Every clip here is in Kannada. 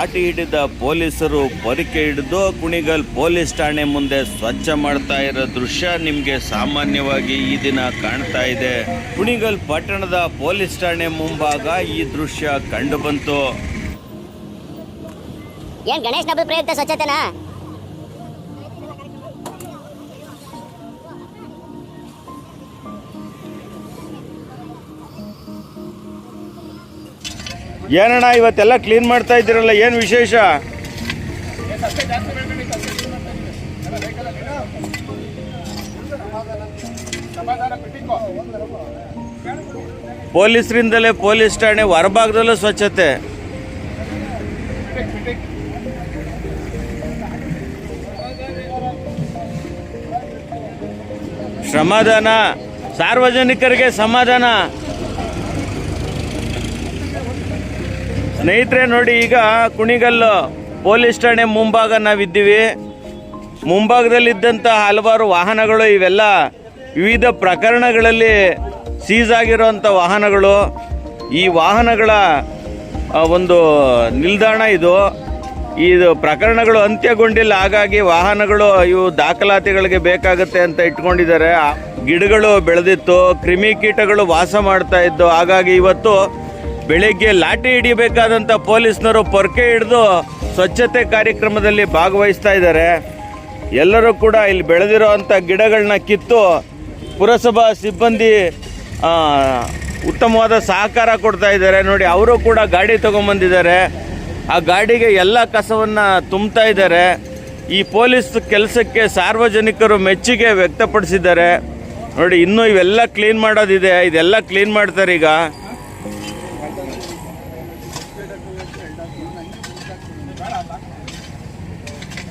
ಲಾಠಿ ಹಿಡಿದ ಪೊಲೀಸರು ಪರಿಕೆ ಹಿಡಿದು ಕುಣಿಗಲ್ ಪೊಲೀಸ್ ಠಾಣೆ ಮುಂದೆ ಸ್ವಚ್ಛ ಮಾಡ್ತಾ ಇರೋ ದೃಶ್ಯ ನಿಮಗೆ ಸಾಮಾನ್ಯವಾಗಿ ಈ ದಿನ ಕಾಣ್ತಾ ಇದೆ. ಕುಣಿಗಲ್ ಪಟ್ಟಣದ ಪೊಲೀಸ್ ಠಾಣೆ ಮುಂಭಾಗ ಈ ದೃಶ್ಯ ಕಂಡು ಬಂತು. ಏನ್ ಗಣೇಶ್ ಸ್ವಚ್ಛತೆನಾ? ಏನಣ್ಣ, ಇವತ್ತೆಲ್ಲ ಕ್ಲೀನ್ ಮಾಡ್ತಾ ಇದ್ದೀರಲ್ಲ, ಏನು ವಿಶೇಷ? ಪೊಲೀಸರಿಂದಲೇ ಪೊಲೀಸ್ ಠಾಣೆ ಹೊರಭಾಗದಲ್ಲೂ ಸ್ವಚ್ಛತೆ. ಶ್ರಮದಾನ, ಸಾರ್ವಜನಿಕರಿಗೆ ಸಮಾಧಾನ. ಸ್ನೇಹಿತರೆ, ನೋಡಿ ಈಗ ಕುಣಿಗಲ್ಲು ಪೊಲೀಸ್ ಠಾಣೆ ಮುಂಭಾಗ ನಾವಿದ್ದೀವಿ. ಮುಂಭಾಗದಲ್ಲಿದ್ದಂಥ ಹಲವಾರು ವಾಹನಗಳು ಇವೆಲ್ಲ ವಿವಿಧ ಪ್ರಕರಣಗಳಲ್ಲಿ ಸೀಸ್ ಆಗಿರುವಂಥ ವಾಹನಗಳು. ಈ ವಾಹನಗಳ ಒಂದು ನಿಲ್ದಾಣ ಇದು. ಇದು ಪ್ರಕರಣಗಳು ಅಂತ್ಯಗೊಂಡಿಲ್ಲ. ಹಾಗಾಗಿ ವಾಹನಗಳು ಇವು ದಾಖಲಾತಿಗಳಿಗೆ ಬೇಕಾಗುತ್ತೆ ಅಂತ ಇಟ್ಕೊಂಡಿದ್ದಾರೆ. ಗಿಡಗಳು ಬೆಳೆದಿತ್ತು ಕ್ರಿಮಿಕೀಟಗಳು ವಾಸ ಮಾಡ್ತಾ ಇದ್ದು ಹಾಗಾಗಿ ಇವತ್ತು ಬೆಳಿಗ್ಗೆ ಲಾಠಿ ಹಿಡಿಬೇಕಾದಂಥ ಪೊಲೀಸ್ನವರು ಪೊರ್ಕೆ ಹಿಡಿದು ಸ್ವಚ್ಛತೆ ಕಾರ್ಯಕ್ರಮದಲ್ಲಿ ಭಾಗವಹಿಸ್ತಾ ಇದ್ದಾರೆ. ಎಲ್ಲರೂ ಕೂಡ ಇಲ್ಲಿ ಬೆಳೆದಿರುವಂಥ ಗಿಡಗಳನ್ನ ಕಿತ್ತು ಪುರಸಭಾ ಸಿಬ್ಬಂದಿ ಉತ್ತಮವಾದ ಸಹಕಾರ ಕೊಡ್ತಾ ಇದ್ದಾರೆ. ನೋಡಿ, ಅವರು ಕೂಡ ಗಾಡಿ ತೊಗೊಂಬಂದಿದ್ದಾರೆ. ಆ ಗಾಡಿಗೆ ಎಲ್ಲ ಕಸವನ್ನು ತುಂಬ್ತಾ ಇದ್ದಾರೆ. ಈ ಪೊಲೀಸ್ ಕೆಲಸಕ್ಕೆ ಸಾರ್ವಜನಿಕರು ಮೆಚ್ಚುಗೆ ವ್ಯಕ್ತಪಡಿಸಿದ್ದಾರೆ. ನೋಡಿ, ಇನ್ನೂ ಇವೆಲ್ಲ ಕ್ಲೀನ್ ಮಾಡೋದಿದೆ. ಇದೆಲ್ಲ ಕ್ಲೀನ್ ಮಾಡ್ತಾರೆ ಈಗ.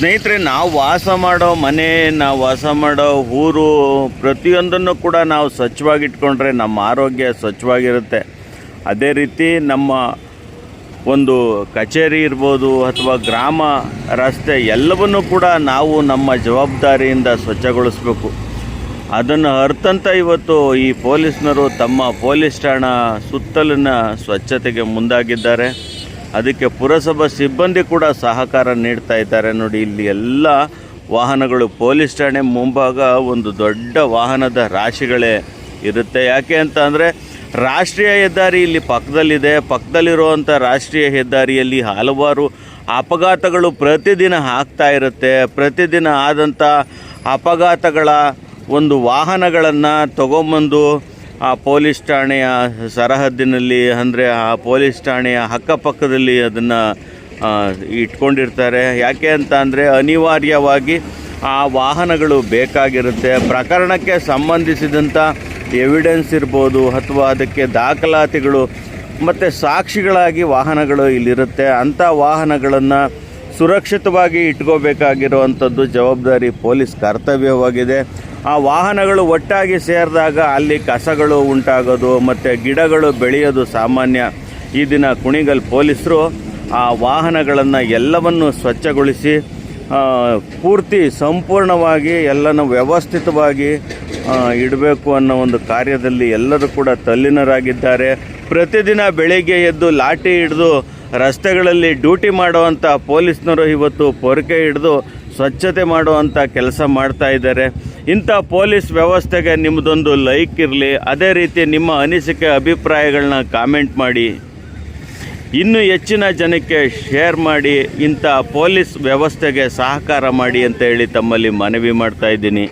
ಸ್ನೇಹಿತರೆ, ನಾವು ವಾಸ ಮಾಡೋ ಮನೆ, ನಾವು ವಾಸ ಮಾಡೋ ಊರು, ಪ್ರತಿಯೊಂದನ್ನು ಕೂಡ ನಾವು ಸ್ವಚ್ಛವಾಗಿಟ್ಕೊಂಡ್ರೆ ನಮ್ಮ ಆರೋಗ್ಯ ಸ್ವಚ್ಛವಾಗಿರುತ್ತೆ. ಅದೇ ರೀತಿ ನಮ್ಮ ಒಂದು ಕಚೇರಿ ಇರ್ಬೋದು ಅಥವಾ ಗ್ರಾಮ, ರಸ್ತೆ ಎಲ್ಲವನ್ನೂ ಕೂಡ ನಾವು ನಮ್ಮ ಜವಾಬ್ದಾರಿಯಿಂದ ಸ್ವಚ್ಛಗೊಳಿಸ್ಬೇಕು. ಅದನ್ನು ಅರ್ಥಂತ ಇವತ್ತು ಈ ಪೊಲೀಸ್ನರು ತಮ್ಮ ಪೊಲೀಸ್ ಠಾಣಾ ಸುತ್ತಲಿನ ಸ್ವಚ್ಛತೆಗೆ ಮುಂದಾಗಿದ್ದಾರೆ. ಅದಕ್ಕೆ ಪುರಸಭಾ ಸಿಬ್ಬಂದಿ ಕೂಡ ಸಹಕಾರ ನೀಡ್ತಾ ಇದ್ದಾರೆ. ನೋಡಿ, ಇಲ್ಲಿ ಎಲ್ಲ ವಾಹನಗಳು ಪೊಲೀಸ್ ಠಾಣೆ ಮುಂಭಾಗ ಒಂದು ದೊಡ್ಡ ವಾಹನದ ರಾಶಿಗಳೇ ಇರುತ್ತೆ. ಯಾಕೆ ಅಂತ ಅಂದರೆ, ರಾಷ್ಟ್ರೀಯ ಹೆದ್ದಾರಿ ಇಲ್ಲಿ ಪಕ್ಕದಲ್ಲಿದೆ. ಪಕ್ಕದಲ್ಲಿರುವಂಥ ರಾಷ್ಟ್ರೀಯ ಹೆದ್ದಾರಿಯಲ್ಲಿ ಹಲವಾರು ಅಪಘಾತಗಳು ಪ್ರತಿದಿನ ಆಗ್ತಾ ಇರುತ್ತೆ. ಪ್ರತಿದಿನ ಆದಂಥ ಅಪಘಾತಗಳ ಒಂದು ವಾಹನಗಳನ್ನು ತಗೊಂಬಂದು ಆ ಪೊಲೀಸ್ ಠಾಣೆಯ ಸರಹದ್ದಿನಲ್ಲಿ, ಅಂದರೆ ಆ ಪೊಲೀಸ್ ಠಾಣೆಯ ಅಕ್ಕಪಕ್ಕದಲ್ಲಿ ಅದನ್ನು ಇಟ್ಕೊಂಡಿರ್ತಾರೆ. ಯಾಕೆ ಅಂತ ಅಂದರೆ ಅನಿವಾರ್ಯವಾಗಿ ಆ ವಾಹನಗಳು ಬೇಕಾಗಿರುತ್ತೆ. ಪ್ರಕರಣಕ್ಕೆ ಸಂಬಂಧಿಸಿದಂಥ ಎವಿಡೆನ್ಸ್ ಇರ್ಬೋದು, ಅಥವಾ ಅದಕ್ಕೆ ದಾಖಲಾತಿಗಳು, ಮತ್ತು ಸಾಕ್ಷಿಗಳಾಗಿ ವಾಹನಗಳು ಇಲ್ಲಿರುತ್ತೆ. ಅಂಥ ವಾಹನಗಳನ್ನು ಸುರಕ್ಷಿತವಾಗಿ ಇಟ್ಕೋಬೇಕಾಗಿರುವಂಥದ್ದು ಜವಾಬ್ದಾರಿ ಪೊಲೀಸ್ ಕರ್ತವ್ಯವಾಗಿದೆ. ಆ ವಾಹನಗಳು ಒಟ್ಟಾಗಿ ಸೇರಿದಾಗ ಅಲ್ಲಿ ಕಸಗಳು ಉಂಟಾಗೋದು, ಮತ್ತು ಗಿಡಗಳು ಬೆಳೆಯೋದು ಸಾಮಾನ್ಯ. ಈ ದಿನ ಕುಣಿಗಲ್ ಪೊಲೀಸರು ಆ ವಾಹನಗಳನ್ನು ಎಲ್ಲವನ್ನು ಸ್ವಚ್ಛಗೊಳಿಸಿ ಪೂರ್ತಿ ಸಂಪೂರ್ಣವಾಗಿ ಎಲ್ಲನೂ ವ್ಯವಸ್ಥಿತವಾಗಿ ಇಡಬೇಕು ಅನ್ನೋ ಒಂದು ಕಾರ್ಯದಲ್ಲಿ ಎಲ್ಲರೂ ಕೂಡ ತಲ್ಲೀನರಾಗಿದ್ದಾರೆ. ಪ್ರತಿದಿನ ಬೆಳಿಗ್ಗೆ ಎದ್ದು ಲಾಠಿ ಹಿಡಿದು ರಸ್ತೆಗಳಲ್ಲಿ ಡ್ಯೂಟಿ ಮಾಡುವಂಥ ಪೊಲೀಸ್ನವರು ಇವತ್ತು ಪೊರಕೆ ಹಿಡಿದು ಸ್ವಚ್ಛತೆ ಮಾಡುವಂಥ ಕೆಲಸ ಮಾಡ್ತಾ ಇದ್ದಾರೆ. ಇಂಥ ಪೊಲೀಸ್ ವ್ಯವಸ್ಥೆಗೆ ನಿಮ್ಮದೊಂದು ಲೈಕ್ ಇರಲಿ. ಅದೇ ರೀತಿ ನಿಮ್ಮ ಅನಿಸಿಕೆ ಅಭಿಪ್ರಾಯಗಳನ್ನ ಕಾಮೆಂಟ್ ಮಾಡಿ. ಇನ್ನು ಹೆಚ್ಚಿನ ಜನಕ್ಕೆ ಶೇರ್ ಮಾಡಿ. ಇಂಥ ಪೊಲೀಸ್ ವ್ಯವಸ್ಥೆಗೆ ಸಹಕಾರ ಮಾಡಿ ಅಂತ ಹೇಳಿ ತಮ್ಮಲ್ಲಿ ಮನವಿ ಮಾಡ್ತಾ ಇದ್ದೀನಿ.